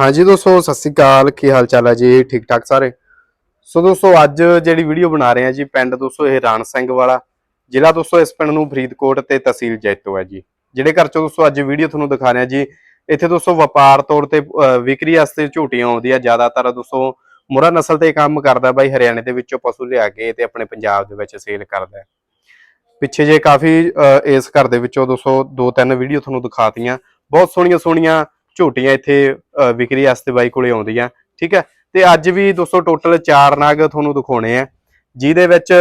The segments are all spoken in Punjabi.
ਹਾਂਜੀ ਦੋਸਤੋ, ਸਤਿ ਸ੍ਰੀ ਅਕਾਲ। ਕੀ ਹਾਲ ਚਾਲ ਹੈ ਜੀ? ਠੀਕ ਠਾਕ ਸਾਰੇ? ਸੋ ਦੋਸਤੋ, ਅੱਜ ਜਿਹੜੀ ਵੀਡੀਓ ਬਣਾ ਰਹੇ ਹਾਂ ਜੀ, ਪਿੰਡ ਦੋਸਤੋ, ਇਹ ਰਾਣ ਸਿੰਘ ਵਾਲਾ। ਜ਼ਿਲ੍ਹਾ ਦੋਸਤੋ, ਇਸ ਪਿੰਡ ਨੂੰ ਫਰੀਦਕੋਟ ਤੇ ਤਹਿਸੀਲ ਜੈਤੋ ਹੈ ਜੀ। ਜਿਹੜੇ ਘਰ ਚੋਂ ਦੋਸਤੋ, ਅੱਜ ਵੀਡੀਓ ਤੁਹਾਨੂੰ ਦਿਖਾ ਰਹੇ ਹਾਂ ਜੀ, ਇੱਥੇ ਦੋਸਤੋ, ਵਪਾਰ ਤੌਰ ਤੇ ਵਿਕਰੀ ਵਾਸਤੇ ਝੂਟੀਆਂ ਆਉਂਦੀਆਂ। ਜ਼ਿਆਦਾਤਰ ਦੋਸਤੋ ਮੁਰਾ ਨਸਲ ਤੇ ਕੰਮ ਕਰਦਾ ਬਾਈ, ਹਰਿਆਣੇ ਦੇ ਵਿੱਚੋਂ ਪਸ਼ੂ ਲਿਆ ਕੇ ਤੇ ਆਪਣੇ ਪੰਜਾਬ ਦੇ ਵਿੱਚ ਸੇਲ ਕਰਦਾ ਹੈ। ਪਿੱਛੇ ਜੇ ਕਾਫੀ ਇਸ ਘਰ ਦੇ ਵਿੱਚੋਂ ਦੋਸਤੋ, ਦੋ ਤਿੰਨ ਵੀਡੀਓ ਤੁਹਾਨੂੰ ਦਿਖਾਤੀਆਂ। ਬਹੁਤ ਸੋਹਣੀਆਂ ਸੋਹਣੀਆਂ ਝੂਟੀਆਂ ਇੱਥੇ ਵਿਕਰੀ ਵਾਸਤੇ ਬਾਈ ਕੋਲੇ ਆਉਂਦੀਆਂ, ਠੀਕ ਹੈ? ਤੇ ਅੱਜ ਵੀ ਦੋਸਤੋ ਟੋਟਲ 4 ਨਾਗ ਤੁਹਾਨੂੰ ਦਿਖਾਉਣੇ ਆ, ਜਿਹਦੇ ਵਿੱਚ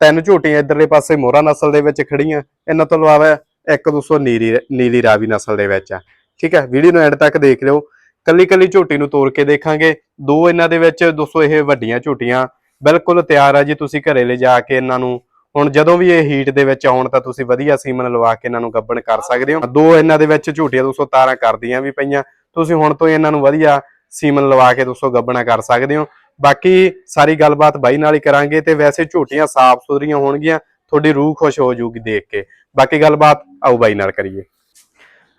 ਤਿੰਨ ਝੂਟੀਆਂ ਇਧਰਲੇ ਪਾਸੇ ਮੋਹਰਾ ਨਸਲ ਦੇ ਵਿੱਚ ਖੜੀਆਂ ਇਹਨਾਂ ਤੋਂ ਇਲਾਵਾ ਇੱਕ ਦੋਸਤੋ ਨੀਲੀ ਨੀਲੀ ਰਾਵੀ ਨਸਲ ਦੇ ਵਿੱਚ ਆ, ਠੀਕ ਹੈ? ਵੀਡੀਓ ਨੂੰ ਐਂਡ ਤੱਕ ਦੇਖ ਲਿਓ ਕੱਲੀ ਕੱਲੀ ਝੂਟੀ ਨੂੰ ਤੋੜ ਕੇ ਦੇਖਾਂਗੇ, ਦੋ ਇਹਨਾਂ ਦੇ ਵਿੱਚ ਦੋਸਤੋ ਇਹ ਵੱਡੀਆਂ ਝੂਟੀਆਂ, ਬਿਲਕੁਲ ਤਿਆਰ ਆ ਜੀ, ਤੁਸੀਂ ਘਰੇ ਲੈ ਜਾ ਕੇ ਇਹਨਾਂ ਨੂੰ ਹੁਣ ਜਦੋਂ ਵੀ ਇਹ ਹੀਟ ਦੇ ਵਿੱਚ ਆਉਣ ਤਾਂ ਤੁਸੀਂ ਵਧੀਆ ਸੀਮਨ ਲਵਾ ਕੇ ਇਹਨਾਂ ਨੂੰ ਗੱਬਣ ਕਰ ਸਕਦੇ ਹੋ। ਦੋ ਇਹਨਾਂ ਦੇ ਵਿੱਚ ਝੂਟੀਆਂ ਦੋਸਤੋ ਤਾਰਾਂ ਕਰਦੀਆਂ ਵੀ ਪਈਆਂ। ਤੁਸੀਂ ਹੁਣ ਤੋਂ ਇਹਨਾਂ ਨੂੰ ਵਧੀਆ ਸੀਮਨ ਲਵਾ ਕੇ ਦੋਸਤੋ ਗੱਬਣਾ ਕਰ ਸਕਦੇ ਹੋ। ਬਾਕੀ ਸਾਰੀ ਗੱਲਬਾਤ ਬਾਈ ਨਾਲ ਹੀ ਕਰਾਂਗੇ ਤੇ ਵੈਸੇ ਝੂਟੀਆਂ ਸਾਫ਼ ਸੁਥਰੀਆਂ ਹੋਣਗੀਆਂ, ਤੁਹਾਡੀ ਰੂਹ ਖੁਸ਼ ਹੋ ਜਾਊਗੀ ਦੇਖ ਕੇ। ਬਾਕੀ ਗੱਲਬਾਤ ਆਓ ਬਾਈ ਨਾਲ ਕਰੀਏ।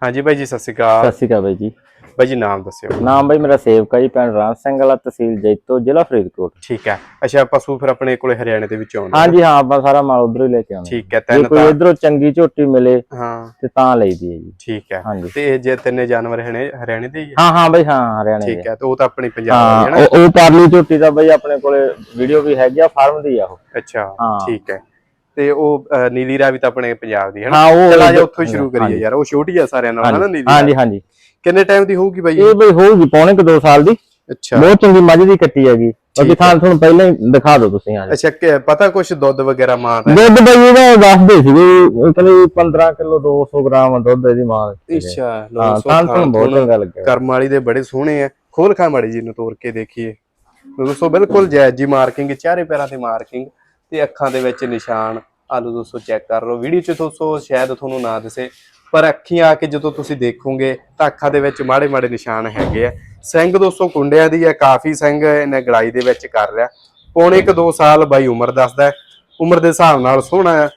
ਹਾਂਜੀ ਬਾਈ ਜੀ, ਸਤਿ ਸ਼੍ਰੀ ਅਕਾਲ। ਸਤਿ ਸ਼੍ਰੀ ਅਕਾਲ ਬਾਈ ਜੀ। ਬਾਈ ਜੀ ਨਾਮ ਦੱਸਿਓ। ਨਾਮ ਬਾਈ ਮੇਰਾ ਸੇਵਕਾ ਜੀ ਪਿੰਡ ਰਾਮ ਸਿੰਘ ਵਾਲਾ ਤਹਿਸੀਲ ਜੈਤੋ ਜ਼ਿਲ੍ਹਾ ਫਰੀਦਕੋਟ। ਠੀਕ ਹੈ। ਅੱਛਾ ਪਸ਼ੂ ਫਿਰ ਆਪਣੇ ਕੋਲੇ ਹਰਿਆਣੇ ਦੇ ਵਿੱਚ ਆਉਂਦੇ ਹਾਂਜੀ ਹਾਂ ਆਪਾਂ ਸਾਰਾ ਮਾਲ ਉਧਰੋਂ ਹੀ ਲੈ ਕੇ ਆਉਂਦੇ ਠੀਕ ਹੈ ਜੇ ਤਿੰਨ ਕੋਈ ਤਾਂ ਇਧਰੋਂ ਚੰਗੀ ਝੋਟੀ ਮਿਲੇ ਹਾਂ। ਤੇ ਤਾਂ ਲਈਦੀ ਹੈ ਜੀ। ਠੀਕ ਹੈ। ਤੇ ਇਹ ਜੇ ਤਿੰਨੇ ਜਾਨਵਰ ਹਣੇ ਹਰਿਆਣੇ ਦੇ ਹੀ ਹਾਂ? ਹਾਂ ਬਾਈ ਹਾਂ ਹਰਿਆਣੇ ਠੀਕ ਦੇ। ਹੈ ਤੇ ਉਹ ਤਾਂ ਆਪਣੀ ਪੰਜਾਬ ਦੀ ਹੈ ਨਾ? ਉਹ ਪਰਲੀ ਝੋਟੀ ਦਾ ਬਾਈ ਆਪਣੇ ਕੋਲੇ ਵੀਡੀਓ ਵੀ ਹੈਗੀ ਆ ਫਾਰਮ ਦੀ ਆ ਉਹ। ਅੱਛਾ। ਠੀਕ ਹੈ। ਤੇ ਉਹ ਨੀਲੀ ਰਾਵੀ ਤਾਂ ਆਪਣੇ ਪੰਜਾਬ ਦੀ ਹੈ ਨਾ? ਚਲ ਇੱਧਰ- ਉੱਥੋਂ ਹੀ ਸ਼ੁਰੂ ਕਰੀਏ ਯਾਰ ਉਹ ਛੋਟੀ ਆ ਸਾਰਿਆਂ ਨਾਲੋਂ ਹੈ ਨਾ ਨੀਲੀ ਹਾਂਜੀ? ਹਾਂਜੀ। ਕਿੰਨੇ ਟਾਈਮ ਦੀ ਹੋਊਗੀ ਬਾਈ? ਇਹ ਬਈ ਹੋਊਗੀ ਪੌਣੇ ਕੁ 2 ਸਾਲ ਦੀ। ਅੱਛਾ। ਬਹੁਤ ਚੰਗੀ ਮੱਝ ਦੀ ਕੱਟੀ ਹੈਗੀ। ਬਾਕੀ ਥਾਂ ਤੁਹਾਨੂੰ ਪਹਿਲਾਂ ਹੀ ਦਿਖਾ ਦਿਓ ਤੁਸੀਂ ਆ ਅੱਛਾ ਕਿ ਪਤਾ ਕੁਛ ਦੁੱਧ ਵਗੈਰਾ ਮਾਂ ਦਾ? ਦੁੱਧ ਬਾਈ ਇਹਦਾ ਦੱਸਦੇ ਸੀਗੇ ਕਹਿੰਦੇ 15 ਕਿਲੋ 200 ਗ੍ਰਾਮ ਦੁੱਧ ਇਹਦੀ ਮਾਂ। ਅੱਛਾ ਹਾਂ ਤੁਹਾਨੂੰ ਬਹੁਤ ਚੰਗਾ ਲੱਗਿਆ। ਕਰਮ ਵਾਲੀ ਦੇ ਬੜੇ ਸੋਹਣੇ ਆ। ਖੋਲ ਖਾ ਮਾੜੀ ਜੀ ਨੂੰ ਤੋੜ ਕੇ ਦੇਖੀਏ। ਦੋਸਤੋ ਬਿਲਕੁਲ ਜਾਇਜ਼ ਜੀ ਮਾਰਕਿੰਗ ਚਾਰੇ ਪੈਰਾਂ ਤੇ ਮਾਰਕਿੰਗ ਤੇ ਅੱਖਾਂ ਦੇ ਵਿੱਚ ਨਿਸ਼ਾਨ। ਆਲੂ ਦੋਸਤੋ ਚੈੱਕ ਕਰ ਲਓ। ਵੀਡੀਓ 'ਚ ਦੋਸਤੋ ਸ਼ਾਇਦ ਤੁਹਾਨੂੰ ਨਾ ਦਿਸੇ। ਪਰ ਅੱਖੀਆਂ ਆ ਕੇ ਜਦੋਂ ਤੁਸੀਂ ਦੇਖੋਗੇ ਤਾਂ ਅੱਖਾਂ ਦੇ ਵਿੱਚ ਮਾੜੇ ਮਾੜੇ ਨਿਸ਼ਾਨ ਹੈਗੇ ਆ। ਸਿੰਘ ਦੋਸਤੋ ਕੁੰਡਿਆਂ ਦੀ ਆ ਕਾਫੀ ਸਿੰਘ ਇਹਨੇ ਗੜਾਈ ਦੇ ਵਿੱਚ ਕਰ ਲਿਆ। ਪੌਣੇ ਇੱਕ 2 ਸਾਲ ਬਾਈ ਉਮਰ ਦੱਸਦਾ। ਉਮਰ ਦੇ ਹਿਸਾਬ ਨਾਲ ਸੋਹਣਾ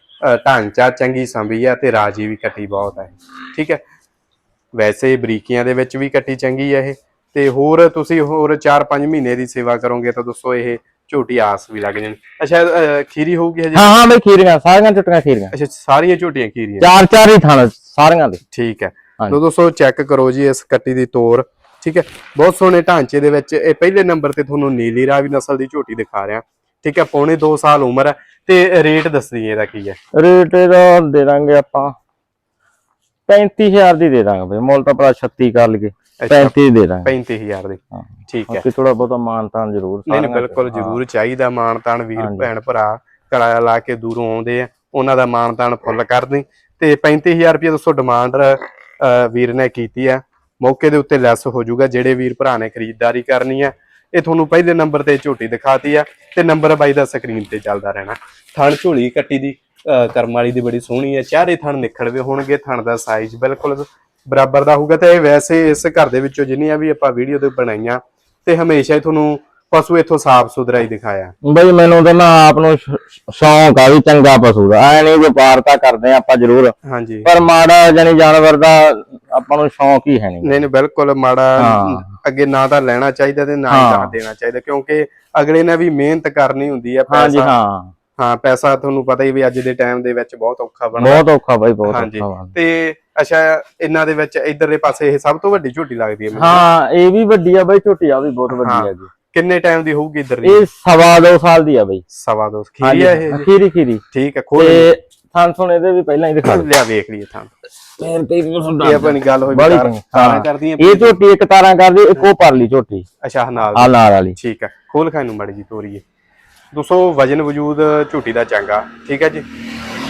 ਢਾਂਚਾ ਚੰਗੀ ਸੰਭੀ ਆ ਤੇ ਰਾਜੀ ਵੀ ਕੱਟੀ ਬਹੁਤ ਹੈ ਠੀਕ ਹੈ? ਵੈਸੇ ਬਰੀਕੀਆਂ ਦੇ ਵਿੱਚ ਵੀ ਕੱਟੀ ਚੰਗੀ ਹੈ ਇਹ। ਤੇ ਹੋਰ ਤੁਸੀਂ ਹੋਰ 4-5 ਮਹੀਨੇ ਦੀ ਸੇਵਾ ਕਰੋਗੇ ਤਾਂ ਦੋਸਤੋ ਇਹ ਝੋਟੀ ਆਸ ਵੀ ਲੱਗ ਜਾਣੀ। ਅੱਛਾ ਖੀਰੀ ਹੋਊਗੀ ਹਜੇ? ਹਾਂ ਹਾਂ ਬਈ ਖੀਰੀਆਂ ਸਾਰੀਆਂ ਝੁੱਟੀਆਂ ਖੀਰੀਆਂ। ਅੱਛਾ ਸਾਰੀਆਂ ਝੋਟੀਆਂ ਖੀਰੀਆਂ। ਚਾਰ ਚਾਰ ਹੀ ਥਾਂ ਸਾਰੀਆਂ ਦੇ। ਠੀਕ ਹੈ। ਲੋ ਦੋਸਤੋ ਚੈੱਕ ਕਰੋ ਜੀ ਇਸ ਕੱਟੀ ਦੀ ਤੋਰ। ਠੀਕ ਹੈ। ਬਹੁਤ ਸੋਹਣੇ ਢਾਂਚੇ ਦੇ ਵਿੱਚ ਇਹ ਪਹਿਲੇ ਨੰਬਰ ਤੇ ਤੁਹਾਨੂੰ ਨੀਲੀ ਰਾਵੀ ਨਸਲ ਦੀ ਝੋਟੀ ਦਿਖਾ ਰਿਹਾ। ਠੀਕ ਹੈ ਪੌਣੇ 2 ਸਾਲ ਉਮਰ ਹੈ ਤੇ ਰੇਟ ਦੱਸਦੀ ਇਹਦਾ ਕੀ ਹੈ। ਰੇਟ ਇਹਦਾ ਦੇ ਦਾਂਗੇ ਆਪਾਂ 35000 ਦੀ ਦੇ ਦਾਂਗੇ ਬਈ। ਮੁੱਲ ਤਾਂ ਭਰਾ 36 ਕਰ ਲਈਏ। ਅੱਛਾ। 35 ਦੇ ਦਾਂਗੇ। 35000 ਦੀ। ਠੀਕ ਹੈ। ਬਾਕੀ ਥੋੜਾ ਬਹੁਤਾ ਮਾਨਤਾਨ ਜ਼ਰੂਰ ਨਹੀਂ ਬਿਲਕੁਲ। ਜ਼ਰੂਰ ਚਾਹੀਦਾ ਮਾਨਤਾਨ ਵੀਰ। ਭੈਣ ਭਰਾ ਕੜਾ ਲਾ ਕੇ ਦੂਰੋਂ ਆਉਂਦੇ ਆ। ਉਹਨਾਂ ਦਾ ਮਾਨਤਾਨ ਫੁੱਲ ਕਰਦੀ। ਤੇ 35000 ਰੁਪਏ ਦੋਸਤੋ ਡਿਮਾਂਡ ਵੀਰ ਨੇ ਕੀਤੀ ਹੈ। ਮੌਕੇ ਦੇ ਉੱਤੇ ਲੈਸ ਹੋ ਜਾਊਗਾ ਜਿਹੜੇ ਵੀਰ ਭਰਾ ਨੇ ਖਰੀਦਦਾਰੀ ਕਰਨੀ ਹੈ। ਇਹ ਤੁਹਾਨੂੰ ਪਹਿਲੇ ਨੰਬਰ ਤੇ ਝੋਟੀ ਦਿਖਾਤੀ ਆ ਤੇ ਨੰਬਰ ਬਾਈ ਦਾ ਸਕਰੀਨ ਤੇ ਚੱਲਦਾ ਰਹਿਣਾ। ਥਣ ਝੋਲੀ ਕੱਟੀ ਦੀ ਅਹ, ਕਰਮ ਵਾਲੀ ਦੀ ਬੜੀ ਸੋਹਣੀ ਹੈ। ਚਾਰੇ ਥਣ ਨਿਖੜਵੇ ਹੋਣਗੇ ਥਣ ਦਾ ਸਾਈਜ਼ ਬਿਲਕੁਲ ਬਰਾਬਰ ਦਾ ਹੋਊਗਾ। ਤੇ ਇਹ ਵੈਸੇ ਇਸ ਘਰ ਦੇ ਵਿੱਚੋਂ ਜਿੰਨੀਆਂ ਵੀ ਆਪਾਂ ਵੀਡੀਓ ਤੇ ਬਣਾਈਆਂ ਤੇ ਹਮੇਸ਼ਾ ਹੀ ਤੁਹਾਨੂੰ ਪਸ਼ੂ ਇੱਥੋਂ ਸਾਫ਼ ਸੁਥਰਾ ਹੀ ਦਿਖਾਇਆ। ਬਈ ਮੈਨੂੰ ਤਾਂ ਨਾ ਆਪ ਨੂੰ ਸ਼ੌਂਕ ਆ ਵੀ ਚੰਗਾ ਪਸ਼ੂ ਦਾ। ਐ ਨਹੀਂ ਵਪਾਰ ਤਾਂ ਕਰਦੇ ਆ ਆਪਾਂ ਜ਼ਰੂਰ। ਹਾਂਜੀ। ਪਰ ਮਾੜਾ ਜਾਨੀ ਜਾਨਵਰ ਦਾ ਆਪਾਂ ਨੂੰ ਸ਼ੌਂਕ ਹੀ ਹੈ ਨਹੀਂ। ਨਹੀਂ ਨਹੀਂ ਬਿਲਕੁਲ ਮਾੜਾ ਹਾਂ। ਅੱਗੇ ਨਾ ਤਾਂ ਲੈਣਾ ਚਾਹੀਦਾ ਤੇ ਨਾ ਹੀ ਹਾਂ। ਦੇਣਾ ਚਾਹੀਦਾ ਕਿਉਂਕਿ ਅਗਲੇ ਨੇ ਵੀ ਮਿਹਨਤ ਕਰਨੀ ਹੁੰਦੀ ਆ ਹਾਂਜੀ ਪੈਸਾ ਹਾਂ। ਹਾਂ ਪੈਸਾ ਤੁਹਾਨੂੰ ਪਤਾ ਹੀ ਵੀ ਅੱਜ ਦੇ ਟਾਈਮ ਦੇ ਵਿੱਚ ਬਹੁਤ ਔਖਾ ਬਣਦਾ। ਬਹੁਤ ਔਖਾ ਬਾਈ ਬਹੁਤ ਹਾਂਜੀ। ਔਖਾ। ਤੇ ਅੱਛਾ ਇਹਨਾਂ ਦੇ ਵਿੱਚ ਇਧਰਲੇ ਪਾਸੇ ਇਹ ਸਭ ਤੋਂ ਵੱਡੀ ਝੋਟੀ ਲੱਗਦੀ ਹੈ ਮੈਨੂੰ। ਹਾਂ ਇਹ ਵੀ ਵੱਡੀ ਆ ਬਾਈ ਝੋਟੀ ਆ ਵੀ ਬਹੁਤ ਹਾਂ। ਵੱਡੀ ਹੈਗੀ। ਕਿੰਨੇ ਟਾਈਮ ਦੀ ਹੋਊਗੀ ਇਧਰ ਦੀ? ਇਹ ਸਵਾ ਦੋ ਸਾਲ ਦੀ ਆ ਬਾਈ। ਸਵਾ ਦੋ ਖੀਰੀ ਆ ਇਹ? ਖੀਰੀ ਖੀਰੀ। ਠੀਕ ਹੈ ਖੋਲ ਤੇ ਥਾਂ ਸੁਣ ਇਹਦੇ ਵੀ ਪਹਿਲਾਂ ਹੀ ਦਿਖਾ ਲਿਆ ਵੇਖ ਲਈਏ ਥਾਂ ਫੇਰ ਤੇ ਇਹ ਆਪਣੀ ਗੱਲ ਹੋਈ। ਸਾਰਾ ਹਾਂ। ਕਰਦੀਆਂ ਇਹ ਝੋਟੀ ਇੱਕ ਤਾਰਾਂ ਕਰਦੀ ਇੱਕ ਉਹ ਪਰਲੀ ਝੋਟੀ। ਅੱਛਾ ਨਾਲ ਆ ਨਾਲ ਵਾਲੀ। ਠੀਕ ਹੈ ਖੋਲ ਖਾਈ ਨੂੰ ਮੜੀ ਜੀ ਤੋਰੀਏ। ਦੋਸਤੋ ਵਜਨ ਵਜੂਦ ਝੂਟੀ ਦਾ ਚੰਗਾ। ਠੀਕ ਹੈ ਜੀ?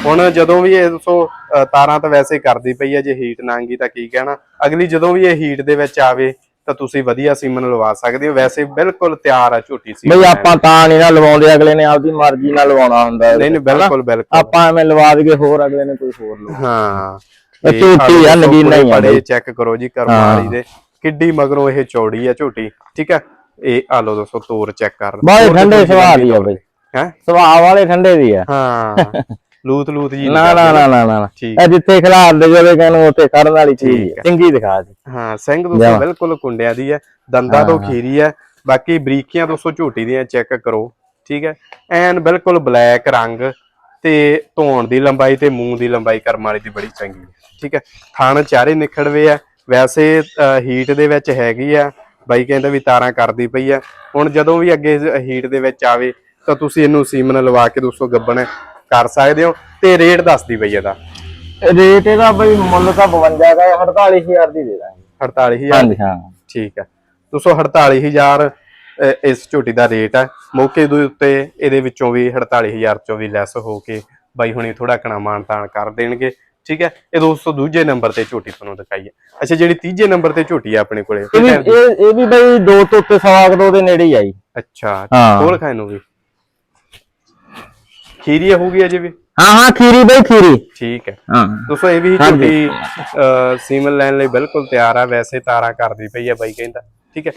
ਹੁਣ ਜਦੋਂ ਵੀ ਇਹ ਦੋਸਤੋ ਤਾਰਾਂ ਤਾਂ ਵੈਸੇ ਕਰਦੀ ਪਈ ਹੈ ਜੇ ਹੀਟ ਨਾਂਗੀ ਤਾਂ ਕੀ ਕਹਿਣਾ? ਅਗਲੀ ਜਦੋਂ ਵੀ ਇਹ ਹੀਟ ਦੇ ਵਿੱਚ ਆਵੇ ਤਾਂ ਤੁਸੀਂ ਵਧੀਆ ਸੀਮਨ ਲਵਾ ਸਕਦੇ ਹੋ। ਵੈਸੇ ਬਿਲਕੁਲ ਤਿਆਰ ਆ ਝੂਟੀ ਸੀ ਬਈ ਆਪਾਂ ਤਾਂ ਨਹੀਂ ਨਾ ਲਵਾਉਂਦੇ ਅਗਲੇ ਨੇ ਆਪਦੀ ਮਰਜ਼ੀ ਨਾਲ ਲਵਾਉਣਾ ਹੁੰਦਾ। ਨਹੀਂ ਨਹੀਂ ਬਿਲਕੁਲ ਬਿਲਕੁਲ। ਆਪਾਂ ਐਵੇਂ ਲਵਾ ਦਈਏ ਹੋਰ ਅਗਲੇ ਨੇ ਕੋਈ ਹੋਰ ਲਵਾ ਹਾਂ। ਝੂਟੀ ਆ, ਨਗੀਨਾ ਹੀ ਆ। ਚੈੱਕ ਕਰੋ ਜੀ ਕਰਮਾਲੀ ਦੇ। ਕਿੱਡੀ ਮਗਰੋਂ ਇਹ ਚੌੜੀ ਆ ਝੂਟੀ ਠੀਕ ਹੈ ਇਹ ਆ ਲਓ ਦੋਸਤੋ ਤੋਰ ਚੈੱਕ ਕਰ। ਤੇ ਠੰਡੇ ਸੁਭਾਅ ਦੀ ਆ ਬਈ। ਹੈ? ਸੁਭਾਅ ਵਾਲੇ ਠੰਡੇ ਦੀ ਆ। ਹਾਂ। ਲੂਤ ਲੂਤ ਜੀ ਨਾ ਨਾ ਨਾ ਨਾ ਨਾ ਇਹ ਜਿੱਥੇ ਖਿਲਾਰ ਦੇ ਜਾਵੇ ਕਹਿੰਨੂੰ ਉੱਥੇ ਖੜਨ ਵਾਲੀ ਚੀਜ਼ ਚੰਗੀ ਦਿਖਾ ਦੀ। ਹਾਂ ਸਿੰਘ ਦੋਸਤੋ। ਬਿਲਕੁਲ ਕੁੰਡਿਆਂ ਦੀ ਹੈ ਦੰਦਾਂ ਤੋਂ ਖੀਰੀ ਹੈ ਬਾਕੀ ਬਰੀਕੀਆਂ ਦੋਸਤੋ ਝੋਟੀ ਦੀਆਂ ਚੈੱਕ ਕਰੋ ਠੀਕ ਹੈ। ਐਨ ਬਿਲਕੁਲ ਬਲੈਕ ਰੰਗ ਤੇ ਧੌਣ ਦੀ ਲੰਬਾਈ ਤੇ ਮੂੰਹ ਦੀ ਲੰਬਾਈ ਕਰਮ ਵਾਲੀ ਦੀ ਬੜੀ ਚੰਗੀ ਹੈ ਠੀਕ ਹੈ। ਥਣ ਚਾਰੇ ਨਿਖੜਵੇ ਆ ਵੈਸੇ ਹੀਟ ਦੇ ਵਿੱਚ ਹੈਗੀ ਆ ਬਾਈ ਕਹਿੰਦਾ ਵੀ ਤਾਰਾਂ ਕਰਦੀ ਪਈ ਆ ਹੁਣ ਜਦੋਂ ਵੀ ਅੱਗੇ ਹੀਟ ਦੇ ਵਿੱਚ ਆਵੇ ਤਾਂ ਤੁਸੀਂ ਇਹਨੂੰ ਸੀਮਨ ਲਵਾ ਕੇ ਦੋਸਤੋ ਗੱਬਣ ਕਰ ਸਕਦੇ ਹੋ ਤੇ ਰੇਟ ਦੱਸਦੀ ਪਈ ਇਹਦਾ। ਰੇਟ ਇਹਦਾ ਬਈ ਮੁੱਲ ਤਾਂ 52 ਦਾ ਹੈ, 48000 ਦੀ ਦੇ ਦਾਂਗੇ। 48000 ਹਾਂਜੀ ਹਾਂ। ਠੀਕ ਹੈ। 248,000 ਅਹ, ਇਸ ਝੋਟੀ ਦਾ ਰੇਟ ਹੈ। ਮੌਕੇ ਦੇ ਉੱਤੇ ਇਹਦੇ ਵਿੱਚੋਂ ਵੀ 48,000 ਚੋਂ ਵੀ ਲੈਸ ਹੋ ਕੇ ਬਾਈ ਹੁਣੀ ਥੋੜਾ ਕਣਾ ਮਾਨਤਾਨ ਕਰ ਦੇਣਗੇ। ਠੀਕ ਹੈ। ਇਹ ਦੋਸਤੋ ਦੂਜੇ ਨੰਬਰ ਤੇ ਝੋਟੀ ਤੁਹਾਨੂੰ ਦਿਖਾਈ ਹੈ ਅੱਛਾ ਜਿਹੜੀ ਤੀਜੇ ਨੰਬਰ ਤੇ ਝੋਟੀ ਹੈ ਆਪਣੇ ਕੋਲੇ ਇਹ ਵੀ ਇਹ ਇਹ ਵੀ ਬਈ ਦੋ ਤੋਂ ਉੱਤੇ ਸਵਾ ਕੁ ਦੋ ਨੇੜੇ ਹੀ ਆਈ। ਅੱਛਾ ਖਾਏ ਨੂੰ ਵੀ। ਖੀਰੀ ਹੋਊਗੀ ਅਜੇ ਵੀ? ਹਾਂ ਹਾਂ ਖੀਰੀ ਬਈ ਖੀਰੀ। ਠੀਕ ਹੈ। ਹਾਂ। ਦੋਸਤੋ ਇਹ ਵੀ। ਝੋਟੀ ਸੀਮਨ ਲੈਣ ਲਈ ਬਿਲਕੁਲ ਤਿਆਰ ਆ ਵੈਸੇ ਤਾਰਾ ਕਰਦੀ ਪਈ ਆ ਬਾਈ ਕਹਿੰਦਾ। ਠੀਕ ਹੈ।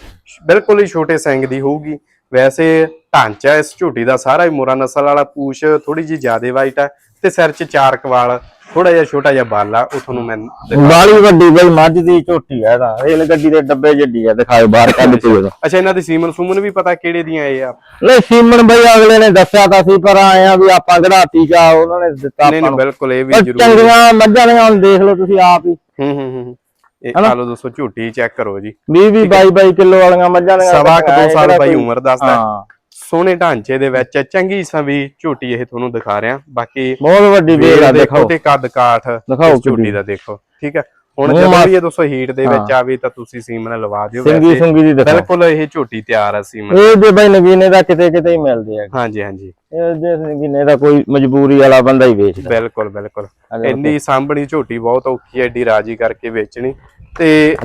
ਬਿਲਕੁਲ ਹੀ ਛੋਟੇ ਸਿੰਘ ਦੀ ਹੋਊਗੀ। ਵੈਸੇ ਢਾਂਚਾ ਇਸ ਝੋਟੀ ਦਾ ਸਾਰਾ ਹੀ ਮੋਰਾ ਨਸਲ ਵਾਲਾ ਪੂਛ ਥੋੜੀ ਜੀ ਜ਼ਿਆਦੇ ਵਾਈਟ ਆ ਤੇ ਸਿਰ 'ਚ ਚਾਰ ਕਵਾਲ। ਥੋੜਾ ਜਿਹਾ ਛੋਟਾ ਜਿਹਾ ਬਾਲ ਆ ਉਹ ਤੁਹਾਨੂੰ ਮੈਂ ਬਾਲੀ ਵੱਡੀ ਬਈ ਮੱਝ ਦੀ ਝੋਟੀ ਹੈ ਤਾਂ ਰੇਲ ਗੱਡੀ ਦੇ ਡੱਬੇ ਜੱਡੀ ਹੈ ਦਿਖਾਓ ਬਾਹਰ ਕੱਢ ਕੇ ਉਹਦਾ ਅੱਛਾ ਇਹਨਾਂ ਦੀ ਸੀਮਨ ਸੁਮਨ ਵੀ ਪਤਾ ਕਿਹੜੇ ਦੀਆਂ ਇਹ ਆ? ਨਹੀਂ ਸੀਮਨ ਬਈ ਅਗਲੇ ਨੇ ਦੱਸਿਆ ਤਾਂ ਸੀ ਪਰ ਆਇਆ ਵੀ ਆਪਾਂ ਘੜਾਤੀ ਚਾ ਉਹਨਾਂ ਨੇ ਦਿੱਤਾ ਨਹੀਂ ਆਪਾਂ ਨਹੀਂ ਬਿਲਕੁਲ ਇਹ ਵੀ ਜ਼ਰੂਰ ਚੰਗੀਆਂ ਮੱਝਾਂ ਨੇ ਹੁਣ ਦੇਖ ਲਓ ਤੁਸੀਂ ਆਪ ਹੀ। ਹੂੰ ਹੂੰ ਹੂੰ। ਇਹ ਆ ਲਓ ਦੋਸਤੋ ਝੋਟੀ ਚੈੱਕ ਕਰੋ ਜੀ। 20 20 22 22 ਕਿਲੋ ਵਾਲੀਆਂ ਮੱਝਾਂ ਨੇ। ਸਵਾ ਕੁ ਦੋ ਸਾਲ ਬਾਈ ਉਮਰ ਦੱਸਦਾ। ਹਾਂ। ਸੋਹਣੇ ਢਾਂਚੇ ਦੇ ਵਿੱਚ ਚੰਗੀ ਸਵੀ ਝੋਟੀ ਇਹ ਤੁਹਾਨੂੰ ਦਿਖਾ ਰਿਹਾ। ਬਾਕੀ ਬਹੁਤ ਵੱਡੀ ਵੇਲ ਆ ਦੇਖੋ ਤੇ ਕੱਦ ਕਾਠ ਦਿਖਾਓ ਝੋਟੀ। ਦਾ ਦੇਖੋ ਠੀਕ ਹੈ? ਹੁਣ ਜਦੋਂ ਵੀ ਇਹ ਦੋਸਤੋ ਹੀਟ ਦੇ ਵਿੱਚ ਆਵੇ ਤਾਂ ਤੁਸੀਂ ਸੀਮਨ ਲਵਾ ਦਿਓ ਸਿੰਗੀ ਸੁੰਗੀ ਦੀ ਦੇਖੋ। ਬਿਲਕੁਲ ਇਹ ਝੋਟੀ ਤਿਆਰ ਆ ਸੀਮਨ ਇਹ ਜੇ ਬਈ ਨਗੀਨੇ ਦਾ ਕਿਤੇ ਕਿਤੇ ਹੀ ਮਿਲਦੇ ਆ। ਹਾਂਜੀ ਹਾਂਜੀ। ਇਹ ਜੇ ਨਗੀਨੇ ਦਾ ਕੋਈ ਮਜਬੂਰੀ ਵਾਲਾ ਬੰਦਾ ਹੀ ਵੇਚਦਾ। ਬਿਲਕੁਲ ਬਿਲਕੁਲ। ਇੰਨੀ ਸਾਂਭਣੀ ਝੋਟੀ ਬਹੁਤ ਔਖੀ ਹੈ ਏਡੀ ਰਾਜੀ ਕਰਕੇ ਵੇਚਣੀ। ਤੇ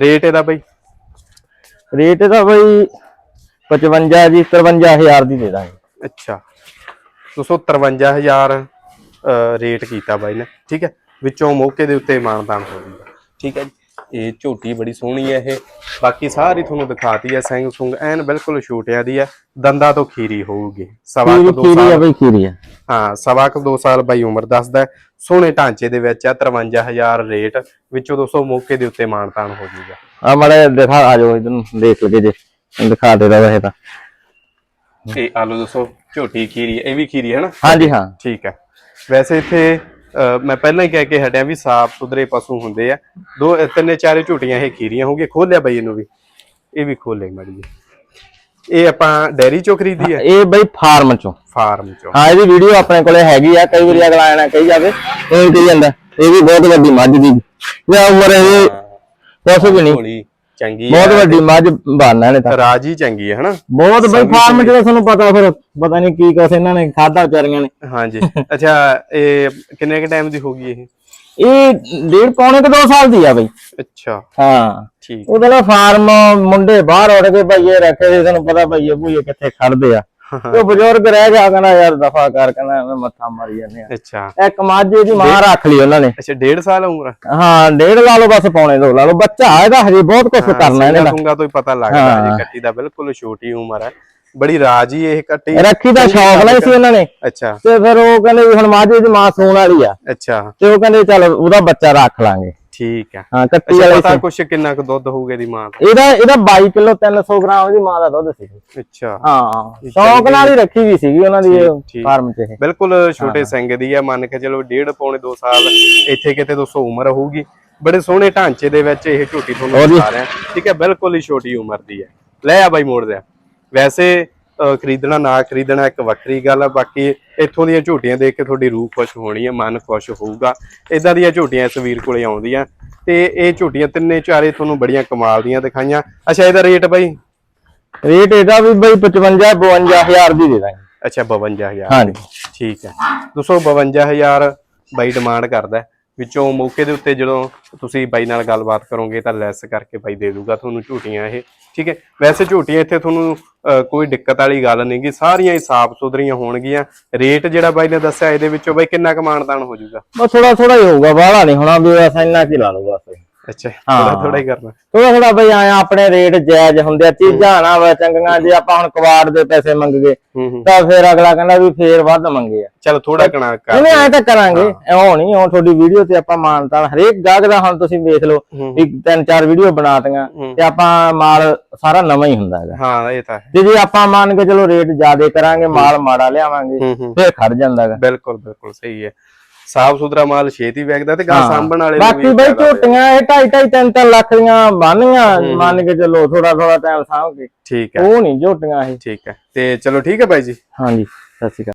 ਰੇਟ ਇਹਦਾ ਬਈ? ਰੇਟ ਇਹਦਾ ਬਈ 55 ਜੀ 53000 ਦੀ ਦੇ ਦਾਂਗੇ। ਅੱਛਾ। 253000 ਅਹ, ਰੇਟ ਕੀਤਾ ਬਾਈ ਨੇ ਠੀਕ ਹੈ? ਵਿੱਚੋਂ ਮੌਕੇ ਦੇ ਉੱਤੇ ਮਾਨਦਾਨ ਹੋ ਜੂਗਾ ਠੀਕ ਹੈ ਜੀ। ਇਹ ਝੋਟੀ ਬੜੀ ਸੋਹਣੀ ਹੈ ਇਹ। ਬਾਕੀ ਸਾਰੀ ਤੁਹਾਨੂੰ ਦਿਖਾਤੀ ਹੈ ਸਿੰਘ ਸੁੰਗ ਐਨ ਬਿਲਕੁਲ ਛੋਟਿਆਂ ਦੀ ਹੈ। ਦੰਦਾਂ ਤੋਂ ਖੀਰੀ ਹੋਊਗੀ। ਸਵਾ ਕੁ ਦੋ ਖੀਰੀ ਆ ਸਾਲ ਬਈ ਖੀਰੀ ਆ ਹਾਂ ਸਵਾ ਕੁ ਦੋ ਸਾਲ ਬਾਈ ਉਮਰ ਦੱਸਦਾ ਹੈ। ਸੋਹਣੇ ਢਾਂਚੇ ਦੇ ਵਿੱਚ ਹੈ 53000 ਰੇਟ। ਵਿੱਚੋਂ ਦੋਸਤੋ ਮੌਕੇ ਦੇ ਉੱਤੇ ਮਾਨਤਾਨ ਹੋ ਜੂਗਾ। ਆ ਮੜਾ ਦਿਖਾ ਆ ਜਾਓ ਇਧਰ ਦੇਖ ਲਗੇ ਜੇ ਦਿਖਾ ਦੇ ਰਹਾ ਹੈ ਤਾਂ। ਤੇ ਆਲੂ ਦੋਸਤੋ ਝੋਟੀ ਖੀਰੀ ਇਹ ਵੀ ਖੀਰੀ ਹੈ ਨਾ? ਹਾਂਜੀ ਹਾਂ। ਠੀਕ ਹੈ। ਵੈਸੇ ਇੱਥੇ ਮੈਂ ਪਹਿਲਾਂ ਹੀ ਕਹਿ ਕੇ ਹਟਿਆ ਵੀ ਸਾਫ਼ ਸੁਥਰੇ ਪਸ਼ੂ ਹੁੰਦੇ ਆ। ਦੋ ਤਿੰਨੇ ਚਾਰੇ ਝੂਟੀਆਂ ਇਹ ਖੀਰੀਆਂ ਹੋਗੀਆਂ ਖੋਲਿਆ ਬਈ ਇਹਨੂੰ ਵੀ। ਇਹ ਵੀ ਖੋਲੇ ਮੜੀ ਜੀ ਇਹ ਆਪਾਂ ਡੈਰੀ ਚੋਂ ਖਰੀਦੀ ਹੈ? ਇਹ ਬਈ ਫਾਰਮ ਚੋਂ। ਫਾਰਮ ਚੋਂ। ਹਾਂ ਇਹਦੀ ਵੀਡੀਓ ਆਪਣੇ ਕੋਲੇ ਹੈਗੀ ਆ। ਕਈ ਵਾਰੀ ਅਗਲਾ ਆਣਾ ਕਹੀ ਜਾਵੇ ਇਹ ਕਹੀ ਜਾਂਦਾ। ਇਹ ਵੀ ਬਹੁਤ ਵੱਡੀ ਮੱਝ ਦੀ। ਇਹ ਉਮਰ ਇਹ ਕੁਛ ਵੀ ਨਹੀਂ। ਚੰਗੀ ਬਹੁਤ ਹੈ ਵੱਡੀ ਮੱਝ ਬਾਨਾ ਨੇ ਤਾਂ। ਰਾਜੀ ਚੰਗੀ ਹੈ ਹਨਾ? ਬਹੁਤ ਬਈ ਫਾਰਮ ਚ ਤਾਂ ਤੁਹਾਨੂੰ ਪਤਾ ਫਿਰ ਪਤਾ ਨਹੀਂ ਕੀ ਕੁਛ ਇਹਨਾਂ ਨੇ ਖਾਦਾ ਵਿਚਾਰੀਆਂ ਨੇ। ਹਾਂਜੀ। ਅੱਛਾ ਇਹ ਕਿੰਨੇ ਕ ਟਾਈਮ ਦੀ ਹੋਗੀ ਇਹ? ਇਹ ਡੇਢ ਪੌਣੇ ਕੁ ਦੋ ਸਾਲ ਦੀ ਆ ਬਈ। ਅੱਛਾ। ਹਾਂ। ਠੀਕ। ਉਹਦੇ ਫਾਰਮ ਮੁੰਡੇ ਬਾਹਰ ਉੱਡ ਕੇ ਭਈਏ ਰੱਖੇ ਸੀ ਤੁਹਾਨੂੰ ਪਤਾ ਭਈਏ ਭੂਏ ਕਿੱਥੇ ਖੜਦੇ ਆ। ਉਹ ਬਜ਼ੁਰਗ ਰਹਿ ਗਿਆ ਕਹਿੰਦਾ ਯਾਰ ਦਫਾ ਕਰ ਕਹਿੰਦਾ ਐਵੇਂ ਮੱਥਾ ਮਾਰੀ ਜਾਂਦੇ ਆ। ਅੱਛਾ। ਇੱਕ ਮੱਝ ਇਹਦੀ ਮਾਂ ਰੱਖ ਲਈ ਉਹਨਾਂ ਨੇ। ਅੱਛਾ ਡੇਢ ਸਾਲ ਉਮਰ ਹਾਂ ਡੇਢ ਲਾ ਲਓ ਬਸ ਪੌਣੇ ਦੋ ਲਾ ਲਓ। ਬੱਚਾ ਇਹਦਾ ਹਜੇ ਬਹੁਤ ਕੁਝ ਕਰਨਾ ਇਹਨੇ ਦਾ ਸਿੰਘਾ ਤੋਂ। ਹੀ ਪਤਾ ਲੱਗਦਾ। ਜੀ ਕੱਟੀ ਦਾ ਬਿਲਕੁਲ ਛੋਟੀ ਉਮਰ ਹੈ ਬੜੀ ਰਾਜੀ ਇਹ ਕੱਟੀ। ਰੱਖੀ ਦਾ ਸ਼ੌਕ ਨਹੀਂ ਸੀ ਉਹਨਾਂ ਨੇ। ਅੱਛਾ। ਤੇ ਫਿਰ ਉਹ ਕਹਿੰਦੇ ਹੁਣ ਮੱਝ ਦੀ ਮਾਂ ਸੂਣ ਵਾਲੀ ਆ। ਅੱਛਾ। ਤੇ ਉਹ ਕਹਿੰਦੇ ਚੱਲ ਉਹਦਾ ਬੱਚਾ ਰੱਖ ਲਾਂਗੇ। ਠੀਕ ਹੈ ਹਾਂ ਕੱਟੀ ਵਾਲੇ ਪਤਾ ਕੁਛ ਕਿੰਨਾ ਕੁ ਦੁੱਧ ਹੋਊਗਾ ਦੀ ਮਾਂ ਦਾ? ਇਹਦਾ ਇਹਦਾ 22 ਕਿਲੋ 300 ਗ੍ਰਾਮ ਦੀ ਮਾਂ ਦਾ ਦੁੱਧ ਸੀ। ਅੱਛਾ। ਹਾਂ ਸ਼ੌਕ ਨਾਲ ਹੀ ਰੱਖੀ ਵੀ ਸੀਗੀ ਉਹਨਾਂ ਦੀ। ਫਾਰਮ 'ਚ ਇਹ। ਬਿਲਕੁਲ ਛੋਟੇ ਸਿੰਘ ਦੀ ਹੈ ਮੰਨ ਕੇ ਚਲੋ ਡੇਢ ਪੌਣੇ 2 ਸਾਲ ਇੱਥੇ ਕਿਤੇ 200 ਉਮਰ ਹੋਊਗੀ। ਬੜੇ ਸੋਹਣੇ ਢਾਂਚੇ ਦੇ ਵਿੱਚ ਇਹ ਝੋਟੀ ਤੁਹਾਨੂੰ ਦਿਖਾ ਰਿਹਾ। ਠੀਕ ਹੈ ਬਿਲਕੁਲ ਹੀ ਛੋਟੀ ਉਮਰ ਦੀ ਹੈ। ਲੈ ਆ ਬਾਈ ਮੋੜ ਦਿਆ ਵੈਸੇ ਖਰੀਦਣਾ ਨਾ ਖਰੀਦਣਾ ਇੱਕ ਵੱਖਰੀ ਗੱਲ ਹੈ ਬਾਕੀ ਇੱਥੋਂ ਦੀਆਂ ਝੋਟੀਆਂ ਦੇਖ ਕੇ ਤੁਹਾਡੀ ਰੂਹ ਖੁਸ਼ ਹੋਣੀ ਹੈ ਮਨ ਖੁਸ਼ ਹੋਊਗਾ। ਇਦਾਂ ਦੀਆਂ ਝੋਟੀਆਂ ਇਸ ਵੀਰ ਕੋਲੇ ਆਉਂਦੀਆਂ। ਤੇ ਇਹ ਝੋਟੀਆਂ ਤਿੰਨੇ ਚਾਰੇ ਤੁਹਾਨੂੰ ਬੜੀਆਂ ਕਮਾਲ ਦੀਆਂ ਦਿਖਾਈਆਂ। ਅੱਛਾ ਇਹਦਾ ਰੇਟ ਬਾਈ? ਰੇਟ ਇਹਦਾ ਵੀ ਬਈ 55 52000 ਦੀ ਦੇ ਦਾਂਗੇ। ਅੱਛਾ 52000 ਹਾਂਜੀ। ਠੀਕ ਹੈ 252 ਬਾਈ ਡਿਮਾਂਡ ਕਰਦਾ। ਵਿੱਚੋਂ ਮੌਕੇ ਦੇ ਉੱਤੇ ਜਦੋਂ ਤੁਸੀਂ ਬਾਈ ਨਾਲ ਗੱਲਬਾਤ ਕਰੋਗੇ ਤਾਂ ਲੈਸ ਕਰਕੇ ਬਾਈ ਦੇ ਦੂਗਾ ਤੁਹਾਨੂੰ ਝੂਟੀਆਂ ਇਹ ਠੀਕ ਹੈ? ਵੈਸੇ ਝੂਟੀਆਂ ਇੱਥੇ ਤੁਹਾਨੂੰ ਅਹ, ਕੋਈ ਦਿੱਕਤ ਵਾਲੀ ਗੱਲ ਨਹੀਂਗੀ ਸਾਰੀਆਂ ਹੀ ਸਾਫ਼ ਸੁਥਰੀਆਂ ਹੋਣਗੀਆਂ। ਰੇਟ ਜਿਹੜਾ ਬਾਈ ਨੇ ਦੱਸਿਆ ਇਹਦੇ ਵਿੱਚੋਂ ਬਾਈ ਕਿੰਨਾ ਕੁ ਮਾਨਦਾਨ ਹੋ ਜਾਊਗਾ? ਬਸ ਥੋੜਾ ਥੋੜਾ ਹੀ ਹੋਊਗਾ ਬਾਹਲਾ ਨਹੀਂ ਹੋਣਾ ਵੀ ਬਸ ਇੰਨਾ ਕੀ ਲਾ ਲਓ ਬਸ। ਅੱਛਾ। ਥੋੜਾ ਥੋੜਾ ਹੀ ਕਰਨਾ। ਥੋੜਾ ਥੋੜਾ ਬਈ ਆਇਆ ਆਪਣੇ ਰੇਟ ਜਾਇਜ਼ ਹੁੰਦੇ ਆ ਚੀਜ਼ਾਂ ਨਾ ਵਾ ਚੰਗੀਆਂ ਜੇ ਆਪਾਂ ਹੁਣ ਕਵਾੜ ਦੇ ਪੈਸੇ ਮੰਗ ਗਏ ਹੂੰ ਹੂੰ। ਤਾਂ ਫਿਰ ਅਗਲਾ ਕਹਿੰਦਾ ਵੀ ਫੇਰ ਵੱਧ ਮੰਗੇ ਆ ਚਲ ਥੋੜਾ ਕਣਾ ਕਰ ਨਹੀਂ ਐ ਤਾਂ ਕਰਾਂਗੇ ਐਉਂ ਨਹੀਂ ਹੁਣ ਤੁਹਾਡੀ ਵੀਡੀਓ ਤੇ ਆਪਾਂ ਮਾਨਤਾ ਹਰੇਕ ਗਾਹਕ ਦਾ ਹੁਣ ਤੁਸੀਂ ਵੇਖ ਲਓ। ਵੀ ਤਿੰਨ ਚਾਰ ਵੀਡੀਓ ਬਣਾਤੀਆਂ। ਤੇ ਆਪਾਂ ਮਾਲ ਸਾਰਾ ਨਵਾਂ ਹੀ ਹੁੰਦਾ ਹੈਗਾ। ਹਾਂ ਇਹ ਤਾਂ ਤੇ ਜੇ ਆਪਾਂ ਮੰਨ ਕੇ ਚਲੋ ਰੇਟ ਜ਼ਿਆਦੇ ਕਰਾਂਗੇ ਮਾਲ ਮਾੜਾ ਲਿਆਵਾਂਗੇ ਫੇਰ ਖੜ ਜਾਂਦਾ ਹੈਗਾ। ਬਿਲਕੁਲ ਬਿਲਕੁਲ ਸਹੀ ਹੈ। ਸਾਫ਼ ਸੁਥਰਾ ਮਾਲ ਛੇਤੀ ਵੇਚਦਾ ਤੇ ਗਾਂ। ਸਾਂਭਣ ਵਾਲੇ ਬਾਕੀ ਬਈ। ਝੋਟੀਆਂ ਇਹ ਢਾਈ ਢਾਈ ਤਿੰਨ ਤਿੰਨ ਲੱਖ ਦੀਆਂ ਬਣੀਆਂ ਮੰਨ ਕੇ ਚਲੋ ਥੋੜਾ ਥੋੜਾ ਟਾਈਮ ਸਾਂਭ ਕੇ। ਠੀਕ ਹੈ। ਉਹ ਨਹੀਂ ਝੋਟੀਆਂ ਇਹ। ਠੀਕ ਹੈ। ਤੇ ਚਲੋ ਠੀਕ ਹੈ ਬਾਈ ਜੀ। ਹਾਂਜੀ ਸਤਿ ਸ਼੍ਰੀ ਅਕਾਲ।